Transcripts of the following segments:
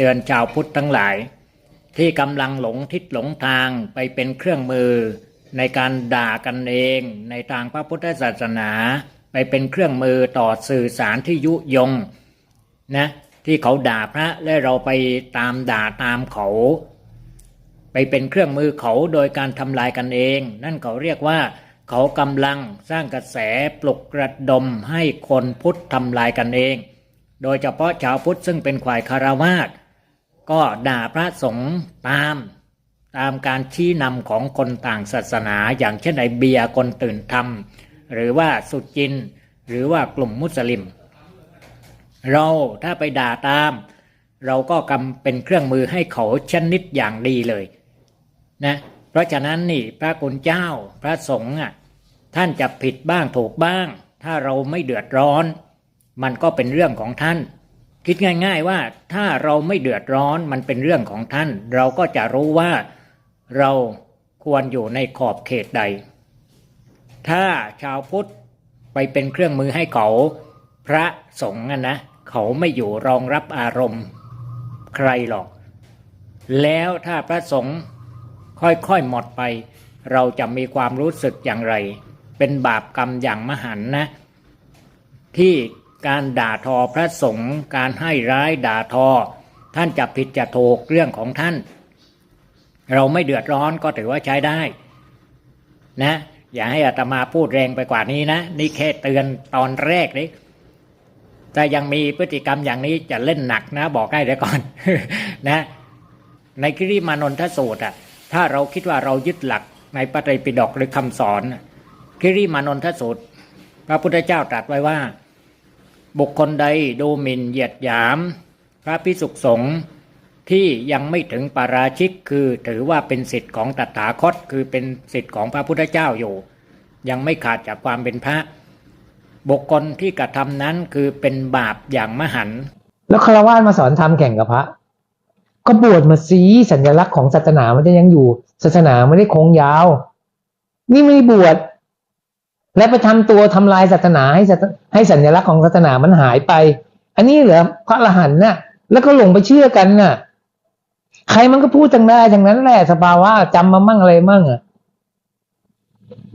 เตือนชาวพุทธทั้งหลาย ที่กำลังหลงทิศหลงทางไปเป็นเครื่องมือ ในการด่ากันเองในทางพระพุทธศาสนา ไปเป็นเครื่องมือต่อสื่อสารที่ยุยงนะที่เขาด่าพระและเราไปตามด่าตามเขา ไปเป็นเครื่องมือเขาโดยการทำลายกันเอง นั่นเขาเรียกว่าเขากำลังสร้างกระแสปลุกกระดมให้คนพุทธทำลายกันเอง โดยเฉพาะชาวพุทธซึ่งเป็นฝ่ายคารวาส ก็ด่าพระสงฆ์ตามตามการชี้นำของคนต่างศาสนา อย่างเช่นไอเบียคนตื่นธรรม หรือว่าสุจิน หรือว่ากลุ่มมุสลิม เราถ้าไปด่าตาม เราก็กำเป็นเครื่องมือให้เขาชนิดอย่างดีเลยนะเพราะฉะนั้นนี่พระคุณเจ้าพระสงฆ์อะท่านจะผิดบ้างถูกบ้าง ถ้าเราไม่เดือดร้อน มันก็เป็นเรื่องของท่าน คิดง่ายๆว่าถ้าเราไม่เดือดร้อนมันเป็นเรื่องของท่าน เราก็จะรู้ว่าเราควรอยู่ในขอบเขตใด ถ้าชาวพุทธไปเป็นเครื่องมือให้เขาพระสงฆ์อะนะเขาไม่อยู่รองรับอารมณ์ใครหรอก แล้วถ้าพระสงฆ์ค่อยๆหมดไป เราจะมีความรู้สึกอย่างไร เป็นบาปกรรมอย่างมหันนะ ที่ การด่าทอพระสงฆ์การให้ร้ายด่าทอ ท่านจะผิดจะถูกเรื่องของท่าน เราไม่เดือดร้อนก็ถือว่าใช้ได้ นะ อย่าให้อาตมาพูดแรงไปกว่านี้นะ นี่แค่เตือนตอนแรกนี่ถ้ายังมีพฤติกรรมอย่างนี้จะเล่นหนักนะ บอกให้เดี๋ยวก่อน นะ ในกิริมานนทสูตรอะ ถ้าเราคิดว่าเรายึดหลักในปฏิปิฎกหรือคำสอนน่ะกิริมานนทสูตร พระพุทธเจ้าตรัสไว้ว่า บุคคลใดดูหมิ่นเหยียดหยาม พระพิสุขสงฆ์ที่ยังไม่ถึงปาราชิกคือถือว่าเป็นสิทธิ์ของตถาคต คือเป็นสิทธิ์ของพระพุทธเจ้าอยู่ ยังไม่ขาดจากความเป็นพระ บุคคลที่กระทำนั้นคือเป็นบาปอย่างมหันต์แล้วคารวะมาสอนทำแข่งกับพระ ก็บวชมาซีสัญลักษณ์ของศาสนามันจะยังอยู่ ศาสนาไม่ได้คงยาว นี่ไม่ได้บวช และไปทำตัวทำลายศาสนาให้สให้สัญลักษณ์ของศาสนามันหายไป อันนี้เหรอพระอรหันต์น่ะ แล้วก็หลงไปเชื่อกันน่ะ ใครมันก็พูดจังได้จังนั้นแหละสภาวะจำมามั่งอะไรมั่งอะ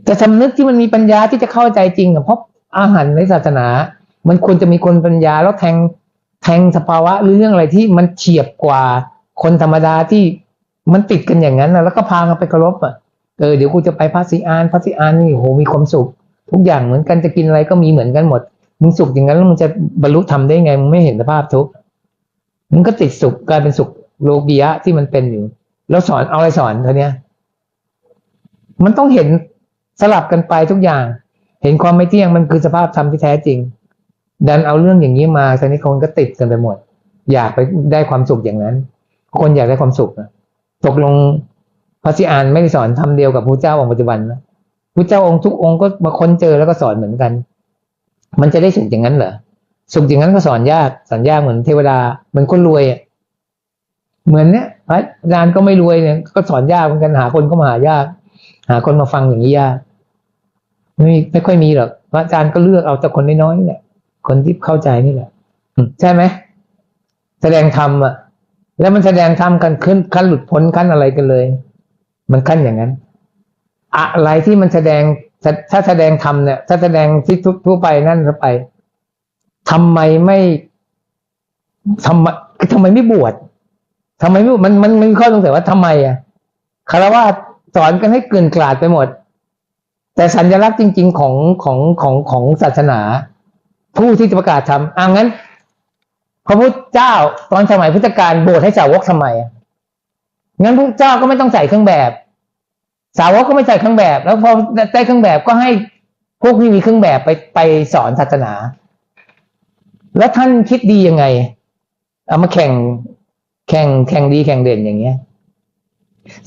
แต่สำนึกที่มันมีปัญญาที่จะเข้าใจจริงอะเพราะอาหารในศาสนา มันควรจะมีคนปัญญาแล้วแทงแทงสภาวะหรือเรื่องอะไรที่มันเฉียบกว่าคนธรรมดาที่มันติดกันอย่างนั้นนะแล้วก็พากันไปเคารพอะเออเดี๋ยวกูจะไปพระศรีอานพระศรีอานนี่โหมีความสุข ทุกอย่างเหมือนกันจะกินอะไรก็มีเหมือนกันหมด มึงสุขอย่างนั้นแล้วมึงจะบรรลุธรรมได้ไงมึงไม่เห็นสภาพทุกข์มึงก็ติดสุขกลายเป็นสุขโลกียะที่มันเป็นอยู่ แล้วสอนเอาอะไรสอนเธอเนี้ยมันต้องเห็นสลับกันไปทุกอย่าง เห็นความไม่เที่ยงมันคือสภาพธรรมที่แท้จริง ดันเอาเรื่องอย่างนี้มาตอนนี้คนก็ติดกันไปหมด อยากไปได้ความสุขอย่างนั้น คนอยากได้ความสุขนะตกลงพระสิอานไม่ได้สอนทำเดียวกับพระเจ้าองค์ปัจจุบันนะ พระเจ้าองค์ทุกองค์ก็มาค้นเจอแล้วก็สอนเหมือนกัน มันจะได้สุขอย่างนั้นเหรอสุขอย่างนั้นก็สอนยากสอนยากเหมือนเทวดาเหมือนคนรวยอะเหมือนเนี้ยพระอาจารย์ก็ไม่รวยเนี่ยก็สอนยากเหมือนกันหาคนก็มาหายาก หาคนมาฟังอย่างนี้ยากไม่ไม่ค่อยมีหรอกพระอาจารย์ก็เลือกเอาแต่คนน้อยๆนี่แหละคนที่เข้าใจนี่แหละใช่ไหมแสดงธรรมอะแล้วมันแสดงธรรมกันขึ้นขั้นหลุดพ้นขั้นอะไรกันเลย มันขั้นอย่างนั้น อะไรที่มันแสดงถ้าแสดงธรรมเนี่ย ถ้าแสดงที่ทั่วไปนั่นเข้าไปทำไมไม่ทำไมทำไมไม่บวชทำไมไม่บวมันมันมันมีข้อสงสัยว่าทำไมอะคารวะสอนกันให้เกลื่อนกลาดไปหมด แต่สัญลักษณ์จริง ๆ ของของของของศาสนา ผู้ที่จะประกาศทำอ่างั้น พระพุทธเจ้าตอนสมัยพุทธกาลโบสถ์ให้สาวกทำไมอะงั้นพระเจ้าก็ไม่ต้องใส่เครื่องแบบ สาวกก็ไม่ใส่เครื่องแบบ แล้วพอได้เครื่องแบบก็ให้พวกที่มีเครื่องแบบไปไปสอนศาสนา แล้วท่านคิดดียังไง เอามาแข่งแข่งแข่งดีแข่งเด่นอย่างเงี้ย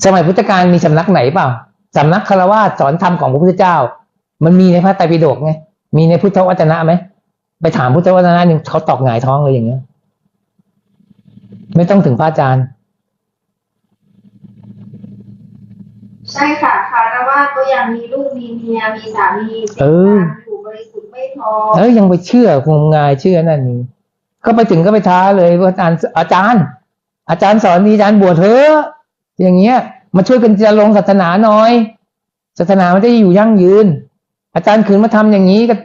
สมัยพุทธกาลมีสำนักไหนเปล่าสำนักคารวะสอนธรรมของพระพุทธเจ้า มันมีในพระไตรปิฎกไงมีในพุทธวจนะไหมไปถามพุทธวจนะหนึ่งเขาตอกหงายท้องเลยอย่างเงี้ย ไม่ต้องถึงพระอาจารย์ ใช่ค่ะคารวะก็ยังมีลูกมีเมียมีสามีเอออยู่บริสุทธิ์ไม่พอเอ้ยยังไปเชื่องมงายเชื่อนั่นนี่ก็ไปถึงก็ไปท้าเลยว่าอาจารย์อาจารย์ อาจารย์สอนดีอาจารย์บวชเถอะอย่างเงี้ยมาช่วยกันจะลงศาสนาหน่อยศาสนามันจะอยู่ยั่งยืน อาจารย์ขืนมาทำอย่างนี้ก็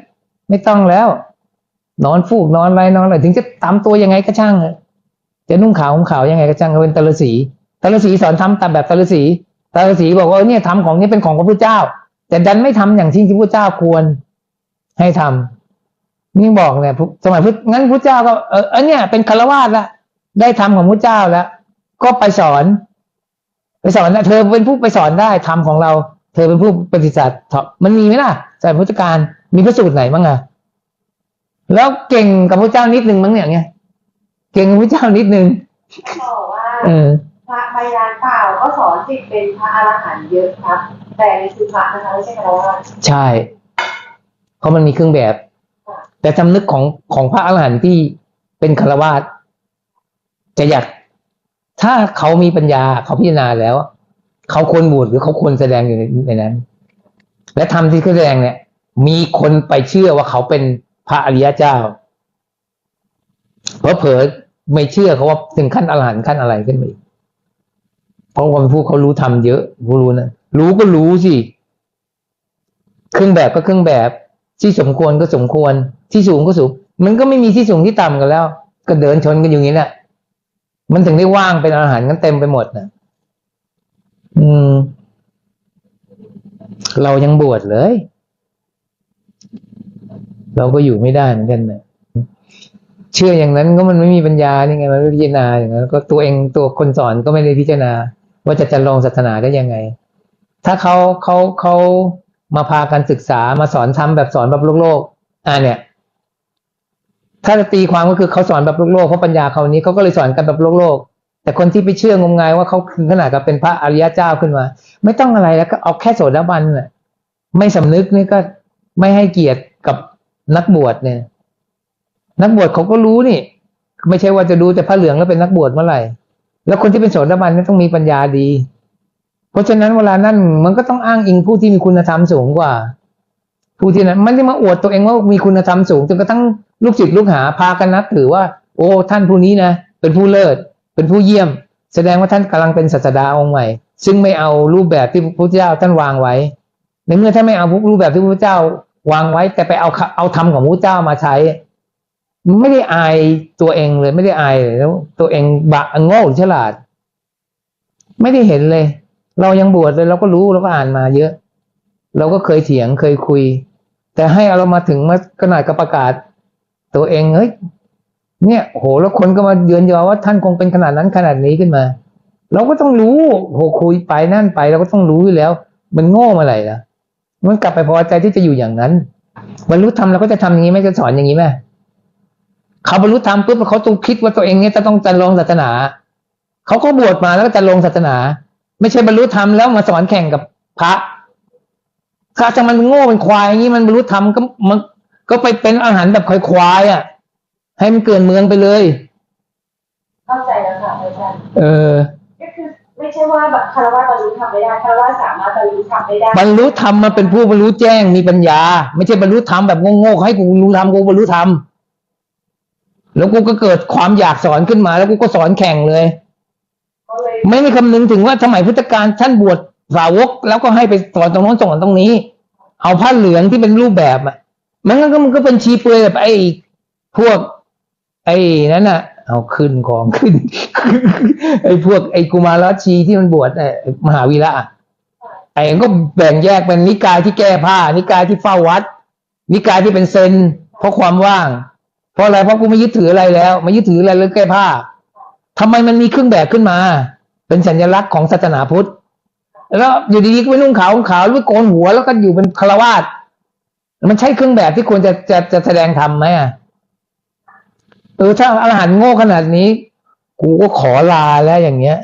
ไม่ต้องแล้ว นอนฟูกนอนอะไรนอนอะไรถึงจะตามตัวยังไงก็ช่างอะจะนุ่งขาวห่มขาวยังไงก็ช่างก็เป็นตะลสีตะลสีสอนทำตามแบบตะลสี ตะลสีบอกว่าเออเนี่ยทำของนี้เป็นของพระพุทธเจ้า แต่ดันไม่ทำอย่างที่พระพุทธเจ้าควรให้ทำนี่บอกเนี่ยสมัยพุทธงั้นพุทธเจ้าก็เออเออเนี่ยเป็นคารวาสละได้ทำของพุทธเจ้าแล้ว ก็ไปสอน ไปสอนนะเธอเป็นผู้ไปสอนได้ทำของเรา เธอเป็นผู้ปฏิสัตมันมีไหมล่ะสมัยพุทธกาลมีพระสูตรไหนบ้างอะแล้วเก่งกับพระเจ้านิดนึงมั้งเนี่ยไงเก่งกับพระเจ้านิดนึงเขาบอกว่าเอ อพระใบลานเปล่าก็สอนสิทธิ์เป็นพระอรหันต์เยอะครับ แต่ในคือพระนะคะไม่ใช่คารวะใช่ เพราะมันมีเครื่องแบบ แต่จำนึกของของพระอรหันต์ที่เป็นคารวาสจะอยากถ้าเขามีปัญญาเขาพิจารณาแล้ว เขาควรบวชหรือเขาควรแสดงอยู่ในในนั้น และทำที่เขาแสดงเนี่ย มีคนไปเชื่อว่าเขาเป็นพระอริยเจ้าเพราะเผลอไม่เชื่อเขาว่าถึงขั้นอรหันต์ขั้นอะไรขึ้นมาอีก เพราะวันผู้เขารู้ทำเยอะผู้รู้นะรู้ก็รู้สิเครื่องแบบก็เครื่องแบบ ที่สมควรก็สมควร ที่สูงก็สูง มันก็ไม่มีที่สูงที่ต่ำกันแล้ว ก็เดินชนกันอย่างนี้แหละมันถึงได้ว่างเป็นอาหารกันเต็มไปหมดนะอืม เรายังบวชเลย เราก็อยู่ไม่ได้เหมือนกันนะเชื่ออย่างนั้นก็มันไม่มีปัญญานี่ไงมันไม่พิจารณาอย่างนั้นก็ตัวเองตัวคนสอนก็ไม่ได้พิจารณา ว่าจะจะลงศาสนาได้ยังไง ถ้าเขาเขาเขามาพากันศึกษามาสอนทำแบบสอนแบบโลกโลกอ่าเนี่ย ถ้าจะตีความก็คือเขาสอนแบบโลกโลกเพราะปัญญาเขานี้เขาก็เลยสอนกันแบบโลกโลกแต่คนที่ไปเชื่องมงายว่าเขาถึงขนาดกับเป็นพระอริยเจ้าขึ้นมา ไม่ต้องอะไรแล้วก็เอาแค่โสดาบันน่ะ ไม่สำนึกนี่ก็ไม่ให้เกียรติกับนักบวชเนี่ย นักบวชเขาก็รู้นี่ ไม่ใช่ว่าจะดูแต่พระเหลืองแล้วเป็นนักบวชเมื่อไหร่ แล้วคนที่เป็นโสดาบันนี่ต้องมีปัญญาดี เพราะฉะนั้นเวลานั่นมันก็ต้องอ้างอิงผู้ที่มีคุณธรรมสูงกว่า ผู้ที่นั้นไม่ได้มาอวดตัวเองว่ามีคุณธรรมสูงจนกระทั่งลูกศิษย์ลูกหาพากันนับถือว่า โอ้ท่านผู้นี้นะเป็นผู้เลิศ เป็นผู้เยี่ยม แสดงว่าท่านกำลังเป็นศาสดาองค์ใหม่ ซึ่งไม่เอารูปแบบที่พระพุทธเจ้าท่านวางไว้ ในเมื่อท่านไม่เอารูปแบบที่พระพุทธเจ้าวางไว้ แต่ไปเอาเอาธรรมของพระพุทธเจ้ามาใช้ ไม่ได้อายตัวเองเลยไม่ได้อายเลยแล้ว ตัวเองบะโง่หรือฉลาด ไม่ได้เห็นเลย เรายังบวชเลยเราก็รู้เราก็อ่านมาเยอะ เราก็เคยเถียงเคยคุย แต่ให้เรามาถึงมาขนาดกับประกาศ ตัวเองเฮ้ยเนี่ยโหแล้วคนก็มาเยือนยอว่าท่านคงเป็นขนาดนั้นขนาดนี้ขึ้นมา เราก็ต้องรู้โหคุยไปนั่นไปเราก็ต้องรู้อยู่แล้ว มันโง่มาไหร่ละมันกลับไปพอใจที่จะอยู่อย่างนั้นบรรลุธรรมเราก็จะทำอย่างนี้ไหมจะสอนอย่างนี้ไหม เขาบรรลุธรรมปุ๊บเขาต้องคิดว่าตัวเองเนี่ยจะต้องจะลงศาสนา เขาก็บวชมาแล้วก็จะลงศาสนา ไม่ใช่บรรลุธรรมแล้วมาสอนแข่งกับพระถ้าจะมันโง่เป็นควายอย่างนี้มันบรรลุธรรมก็มันก็ไปเป็นอาหารแบบควายๆอะ ให้มันเกินเมืองไปเลย เข้าใจแล้วค่ะอาจารย์เออก็คือไม่ใช่ว่าแบบคารวะบรรลุธรรมไม่ได้คารวะสามารถบรรลุธรรมไม่ได้บรรลุธรรมมันเป็นผู้บรรลุแจ้งมีปัญญา ไม่ใช่บรรลุธรรมแบบโง่ๆให้กูรู้ธรรมกูบรรลุธรรม แล้วกูก็เกิดความอยากสอนขึ้นมา แล้วกูก็สอนแข่งเลย ไม่ได้คำนึงถึงว่าสมัยพุทธกาลท่านบวชสาวก แล้วก็ให้ไปสอนตรงโน้นสอนตรงนี้ เอาผ้าเหลืองที่เป็นรูปแบบอะมันก็มันก็เป็นชีเปลือยแบบไอ้พวก ไอ้นั้นน่ะ เอาขึ้นของขึ้น ไอ้พวกไอ้กุมารชีที่มันบวชไอ้มหาวีระอะไอ้ก็แบ่งแยกเป็นนิกายที่แก้ผ้า นิกายที่เฝ้าวัด นิกายที่เป็นเซนเพราะความว่าง เพราะอะไรเพราะกูไม่ยึดถืออะไรแล้ว ไม่ยึดถืออะไรเลยแก้ผ้าทำไมมันมีเครื่องแบบขึ้นมา เป็นสัญลักษณ์ของศาสนาพุทธแล้วอยู่ดีๆก็ไปนุ่งขาวขาวหรือไปโกนหัวแล้วก็อยู่เป็นคารวาสมันใช่เครื่องแบบที่ควรจะจะจะแสดงธรรมไหมอะเออถ้าอรหันต์โง่ขนาดนี้ กูก็ขอลาแล้วอย่างเงี้ย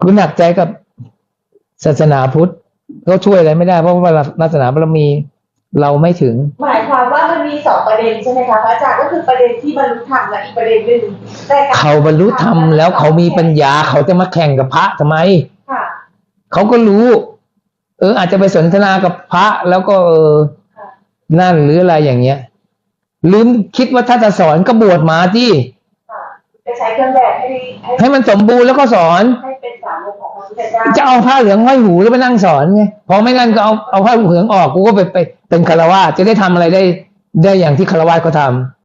กูหนักใจกับศาสนาพุทธก็ช่วยอะไรไม่ได้เพราะว่าศาสนาบารมีเราไม่ถึง หมายความว่า มีสองประเด็นใช่ไหมคะพระอาจารย์ก็คือประเด็นที่บรรลุธรรมและอีกประเด็นหนึ่งแต่เขาบรรลุธรรมแล้วเขามีปัญญาเขาจะมาแข่งกับพระทำไมเขาก็รู้ เออ อาจจะไปสนทนากับพระแล้วก็เออนั่นหรืออะไรอย่างเงี้ยลืมคิดว่าถ้าจะสอนก็บวชมาที่ใช้เครื่องแบบให้ให้มันสมบูรณ์แล้วก็สอนให้เป็นสาวกของจจะเอาผ้าเหลืองห้อยหูแล้วไปนั่งสอนไงพอไม่งั้นก็เอาเอาผ้าเหลืองออกกูก็ไปไปเป็นคารวะจะได้ทำอะไรได้ ได้อย่างที่คารวะเขาทำ